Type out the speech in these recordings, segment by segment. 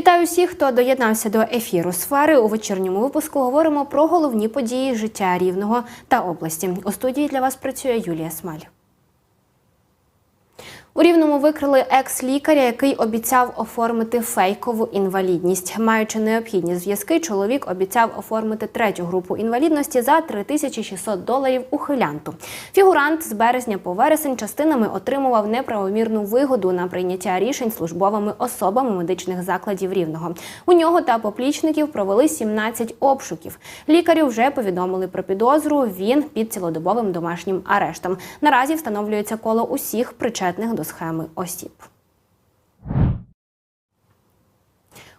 Вітаю всіх, хто доєднався до ефіру сфери. У вечірньому випуску говоримо про головні події життя рівного та області. У студії для вас працює Юлія Смаль. У Рівному викрили екс-лікаря, який обіцяв оформити фейкову інвалідність. Маючи необхідні зв'язки, чоловік обіцяв оформити третю групу інвалідності за 3600 доларів ухилянту. Фігурант з березня по вересень частинами отримував неправомірну вигоду на прийняття рішень службовими особами медичних закладів Рівного. У нього та поплічників провели 17 обшуків. Лікарю вже повідомили про підозру. Він під цілодобовим домашнім арештом. Наразі встановлюється коло усіх причетних до схеми осіб.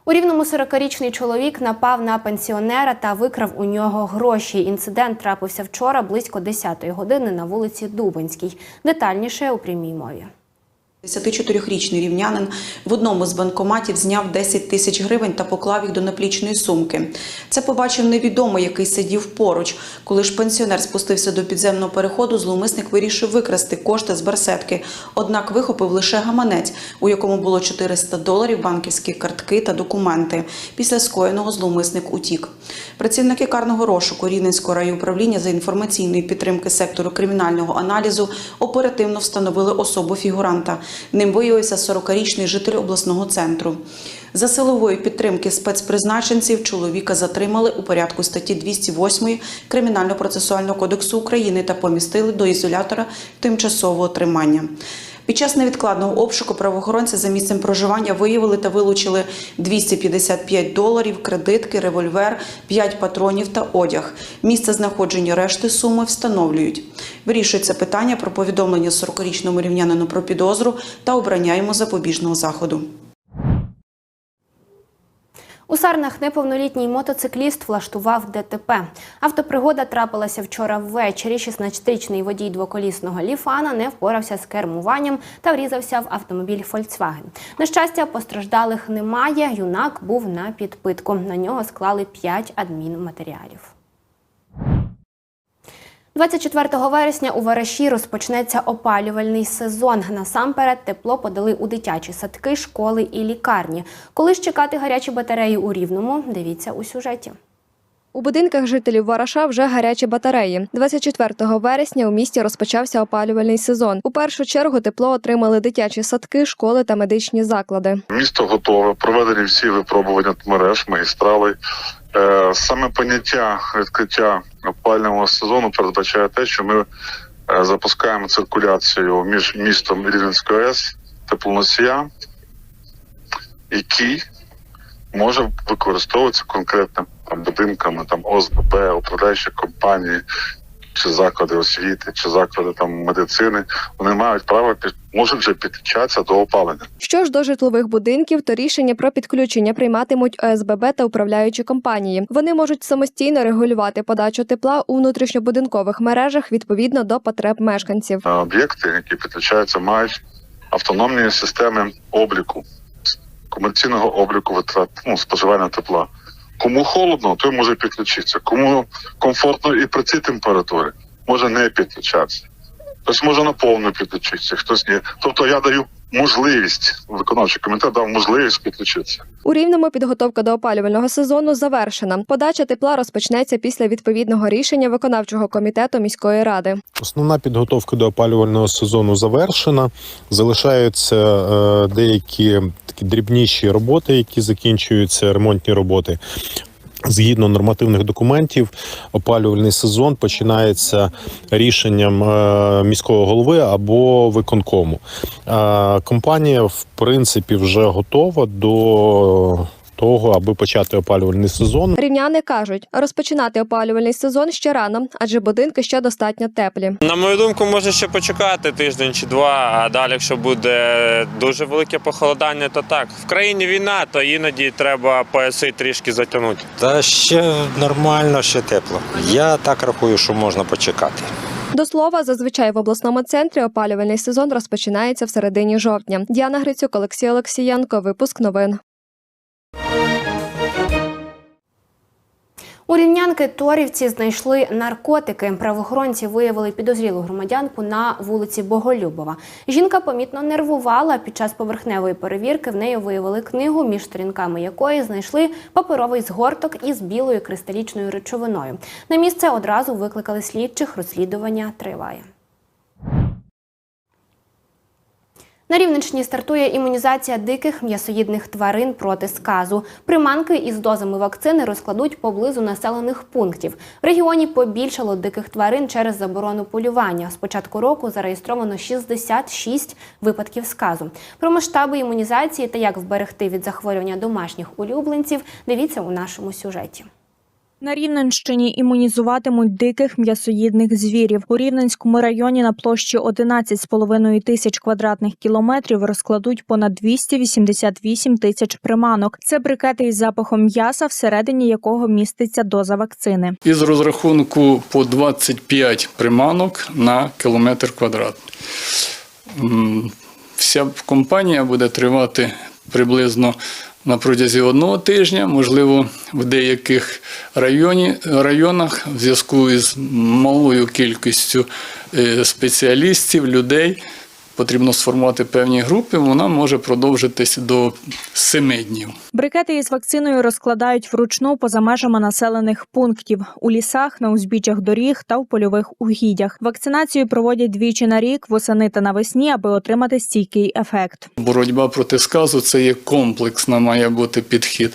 У рівному 40-річний чоловік напав на пенсіонера та викрав у нього гроші. Інцидент трапився вчора близько 10-ї години на вулиці Дубинській. Детальніше у прямій мові. 54-річний рівнянин в одному з банкоматів зняв 10 тисяч гривень та поклав їх до наплічної сумки. Це побачив невідомий, який сидів поруч. Коли ж пенсіонер спустився до підземного переходу, зловмисник вирішив викрасти кошти з барсетки. Однак вихопив лише гаманець, у якому було 400 доларів, банківські картки та документи. Після скоєного зловмисник утік. Працівники карного розшуку Рівненського райуправління за інформаційної підтримки сектору кримінального аналізу оперативно встановили особу фігуранта. Ним виявився 40-річний житель обласного центру. За силової підтримки спецпризначенців чоловіка затримали у порядку статті 208 Кримінально-процесуального кодексу України та помістили до ізолятора тимчасового тримання. Під час невідкладного обшуку правоохоронці за місцем проживання виявили та вилучили 255 доларів, кредитки, револьвер, 5 патронів та одяг. Місце знаходження решти суми встановлюють. Вирішується питання про повідомлення 40-річному рівнянину про підозру та обрання йому запобіжного заходу. У Сарнах неповнолітній мотоцикліст влаштував ДТП. Автопригода трапилася вчора ввечері. 16-річний водій двоколісного ліфана не впорався з кермуванням та врізався в автомобіль Volkswagen. На щастя, постраждалих немає. Юнак був на підпитку. На нього склали 5 адмінматеріалів. 24 вересня у Вараші розпочнеться опалювальний сезон. Насамперед тепло подали у дитячі садки, школи і лікарні. Коли ж чекати гарячі батареї у Рівному, дивіться у сюжеті. У будинках жителів Вараша вже гарячі батареї. 24 вересня у місті розпочався опалювальний сезон. У першу чергу тепло отримали дитячі садки, школи та медичні заклади. Місто готове, проведені всі випробування мереж, магістрали. Е, Саме поняття відкриття опального сезону передбачає те, що ми е, запускаємо циркуляцію між містом Рівненської АЕС теплоносія, який може використовуватися конкретним там, будинками, там ОСББ, управляючі компанії, чи заклади освіти, чи заклади там медицини. Вони мають право під можуть вже підключатися до опалення. Що ж до житлових будинків, то рішення про підключення прийматимуть ОСББ та управляючі компанії. Вони можуть самостійно регулювати подачу тепла у внутрішньобудинкових мережах відповідно до потреб мешканців. Об'єкти, які підключаються, мають автономні системи обліку, комерційного обліку витрат ну, споживання тепла. Кому холодно, той може підключитися. Кому комфортно і при цій температурі може не підключатися. Хтось може на повну підключитися, хтось ні. Тобто я даю можливість, виконавчий комітет дав можливість підключитися. У рівному підготовка до опалювального сезону завершена. Подача тепла розпочнеться після відповідного рішення виконавчого комітету міської ради. Основна підготовка до опалювального сезону завершена. Залишаються е, деякі такі дрібніші роботи, які закінчуються, ремонтні роботи. Згідно нормативних документів, опалювальний сезон починається рішенням е, міського голови або виконкому. Е, компанія, в принципі, вже готова до того, аби почати опалювальний сезон. Рівняни кажуть, розпочинати опалювальний сезон ще рано, адже будинки ще достатньо теплі. На мою думку, може ще почекати тиждень чи два, а далі, якщо буде дуже велике похолодання, то так. В країні війна, то іноді треба пояси трішки затягнути. Та ще нормально, ще тепло. Я так рахую, що можна почекати. До слова, зазвичай в обласному центрі опалювальний сезон розпочинається в середині жовтня. Діана Грицюк, Олексій Олексієнко. Випуск новин. У рівнянки Торівці знайшли наркотики. Правоохоронці виявили підозрілу громадянку на вулиці Боголюбова. Жінка помітно нервувала. Під час поверхневої перевірки в неї виявили книгу, між сторінками якої знайшли паперовий згорток із білою кристалічною речовиною. На місце одразу викликали слідчих. Розслідування триває. На Рівненщині стартує імунізація диких м'ясоїдних тварин проти сказу. Приманки із дозами вакцини розкладуть поблизу населених пунктів. В регіоні побільшало диких тварин через заборону полювання. З початку року зареєстровано 66 випадків сказу. Про масштаби імунізації та як вберегти від захворювання домашніх улюбленців. Дивіться у нашому сюжеті. На Рівненщині імунізуватимуть диких м'ясоїдних звірів. У Рівненському районі на площі 11,5 тисяч квадратних кілометрів розкладуть понад 288 тисяч приманок. Це брикети із запахом м'яса, всередині якого міститься доза вакцини. із розрахунку по 25 приманок на кілометр квадратний. М, Вся компанія буде тривати приблизно на протязі одного тижня, можливо, в деяких районі, районах в зв'язку із малою кількістю е, спеціалістів, людей. Потрібно сформувати певні групи, вона може продовжитись до 7 днів. Брикети із вакциною розкладають вручну поза межами населених пунктів у лісах, на узбіччях доріг та в польових угіддях. Вакцинацію проводять двічі на рік, восени та навесні, аби отримати стійкий ефект. Боротьба проти сказу це є комплексна, має бути підхід.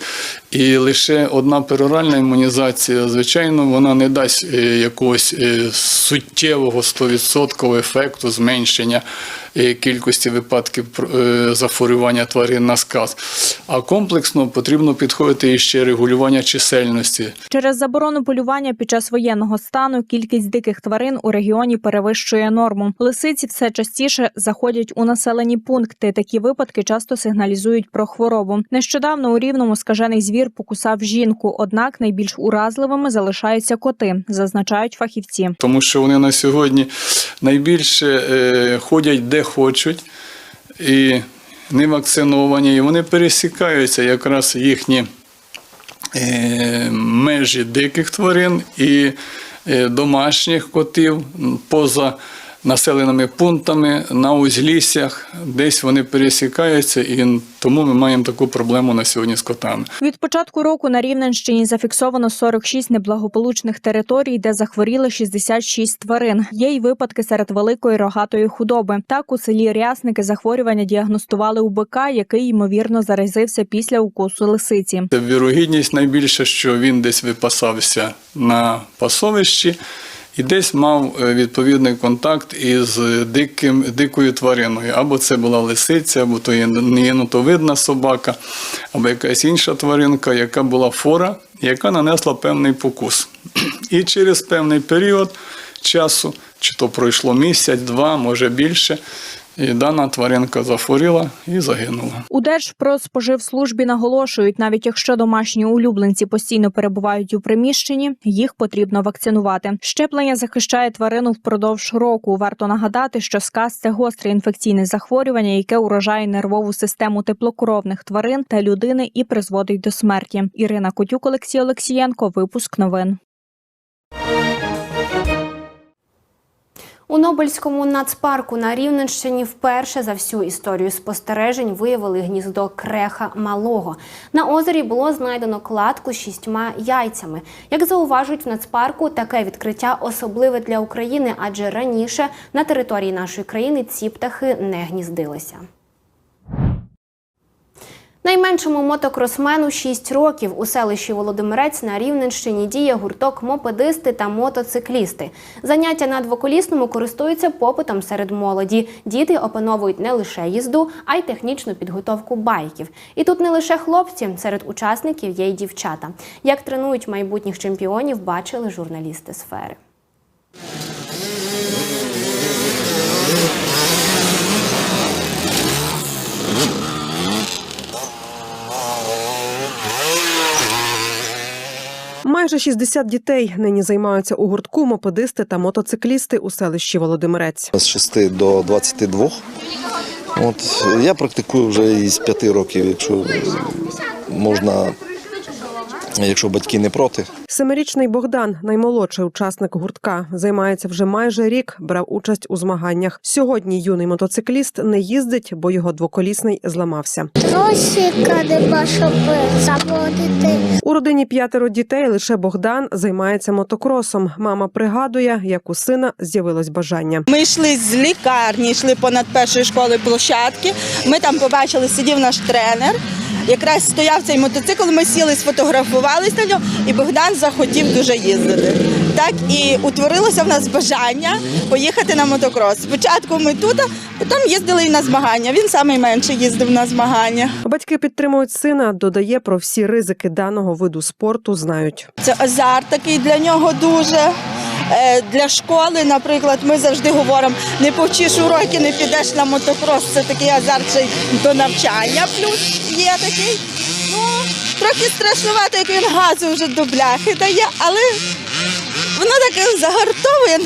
І лише одна пероральна імунізація, звичайно, вона не дасть е, якогось е, суттєвого 100% ефекту зменшення кількості випадків е, захворювання тварин на сказ. А комплексно потрібно підходити і ще регулювання чисельності. Через заборону полювання під час воєнного стану кількість диких тварин у регіоні перевищує норму. Лисиці все частіше заходять у населені пункти. Такі випадки часто сигналізують про хворобу. Нещодавно у рівному скажений звір покусав жінку, однак найбільш уразливими залишаються коти, зазначають фахівці. тому що вони на сьогодні найбільше е, ходять де хочуть і не вакциновані, і вони пересікаються якраз їхні е, межі диких тварин і е, домашніх котів поза населеними пунктами, на узліссях, десь вони пересікаються, і тому ми маємо таку проблему на сьогодні з котами. Від початку року на Рівненщині зафіксовано 46 неблагополучних територій, де захворіли 66 тварин. Є й випадки серед великої рогатої худоби. Так у селі Рясники захворювання діагностували у бика, який ймовірно заразився після укусу лисиці. Це вірогідність найбільша, що він десь випасався на пасовищі і десь мав е, відповідний контакт із диким, дикою твариною. Або це була лисиця, або то є єнотовидна собака, або якась інша тваринка, яка була фора, яка нанесла певний покус. І через певний період часу, чи то пройшло місяць, два, може більше, і дана тваринка захворіла і загинула. У Держпродспоживслужбі наголошують, навіть якщо домашні улюбленці постійно перебувають у приміщенні, їх потрібно вакцинувати. Щеплення захищає тварину впродовж року. Варто нагадати, що сказ це гостре інфекційне захворювання, яке уражає нервову систему теплокровних тварин та людини і призводить до смерті. Ірина Котюк, Олексій Олексієнко. Випуск новин. У Нобельському нацпарку на Рівненщині вперше за всю історію спостережень виявили гніздо креха малого. На озері було знайдено кладку з шістьма яйцями. Як зауважують в нацпарку, таке відкриття особливе для України, адже раніше на території нашої країни ці птахи не гніздилися. Найменшому мотокросмену 6 років у селищі Володимирець на Рівненщині діє гурток мопедисти та мотоциклісти. Заняття на двоколісному користуються попитом серед молоді. Діти опановують не лише їзду, а й технічну підготовку байків. І тут не лише хлопці, серед учасників є й дівчата. Як тренують майбутніх чемпіонів, бачили журналісти сфери. Майже 60 дітей нині займаються у гуртку мопедисти та мотоциклісти у селищі Володимирець. з 6 до 22. От я практикую вже із 5 років, якщо можна якщо батьки не проти. Семирічний Богдан, наймолодший учасник гуртка, займається вже майже рік, брав участь у змаганнях. Сьогодні юний мотоцикліст не їздить, бо його двоколісний зламався. Щоб заводити. У родині п'ятеро дітей. Лише Богдан займається мотокросом. Мама пригадує, як у сина з'явилось бажання. Ми йшли з лікарні, йшли понад першої школи площадки. Ми там побачили, сидів наш тренер. Якраз стояв цей мотоцикл, ми сіли, сфотографувалися на нього, і Богдан захотів дуже їздити. Так і утворилося в нас бажання поїхати на мотокрос. Спочатку ми тут, а потім їздили і на змагання. Він найменше їздив на змагання. Батьки підтримують сина. Додає про всі ризики даного виду спорту. Знають. Це азарт такий для нього дуже. Е, Для школи, наприклад, ми завжди говоримо: не повчиш уроки, не підеш на мотокрос. Це такий азарт до навчання. Плюс є такий. Ну, трохи страшнувато, як він газу вже до бляхи дає, але воно таке загартовує.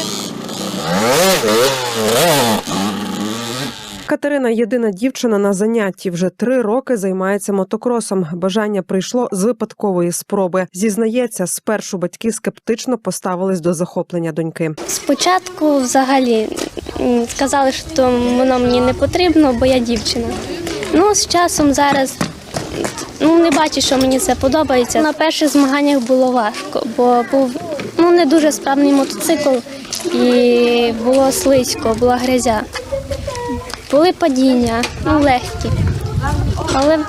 Катерина єдина дівчина на занятті. Вже три роки займається мотокросом. Бажання прийшло з випадкової спроби. Зізнається, спершу батьки скептично поставились до захоплення доньки. Спочатку взагалі сказали, що воно мені не потрібно, бо я дівчина. Ну, з часом зараз ну, не бачу, що мені це подобається. На перших змаганнях було важко, бо був ну, не дуже справний мотоцикл і було слизько, була грязя. Були падіння, ну легкі. Але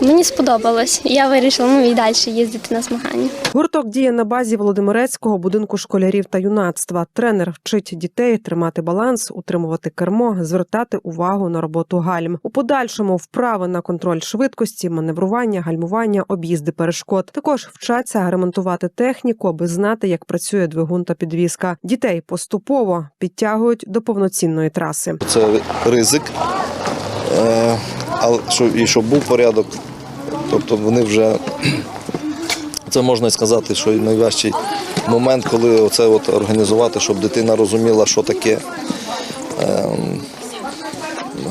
мені сподобалось. Я вирішила ну, і далі їздити на змагання. Гурток діє на базі Володимирецького будинку школярів та юнацтва. Тренер вчить дітей тримати баланс, утримувати кермо, звертати увагу на роботу гальм. У подальшому вправи на контроль швидкості, маневрування, гальмування, об'їзди перешкод. Також вчаться ремонтувати техніку, аби знати, як працює двигун та підвізка. Дітей поступово підтягують до повноцінної траси. Це ризик, е, але щоб був порядок. Тобто вони вже це можна сказати, що найважчий момент, коли оце от організувати, щоб дитина розуміла, що таке е,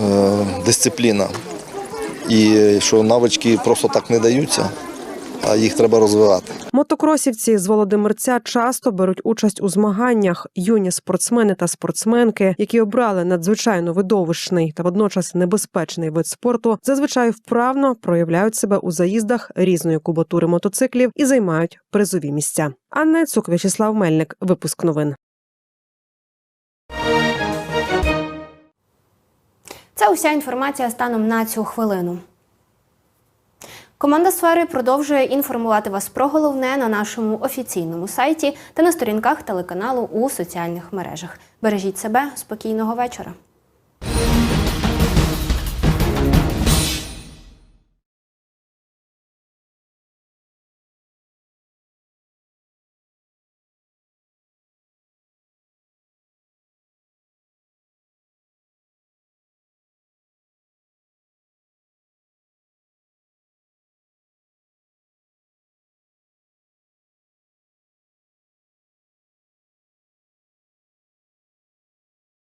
е, дисципліна. І що навички просто так не даються, їх треба розвивати. Мотокросівці з Володимирця часто беруть участь у змаганнях. Юні спортсмени та спортсменки, які обрали надзвичайно видовищний та водночас небезпечний вид спорту, зазвичай вправно проявляють себе у заїздах різної кубатури мотоциклів і займають призові місця. Анна Цук, В'ячеслав Мельник. Випуск новин. Це уся інформація станом на цю хвилину. Команда сфери продовжує інформувати вас про головне на нашому офіційному сайті та на сторінках телеканалу у соціальних мережах. Бережіть себе, спокійного вечора.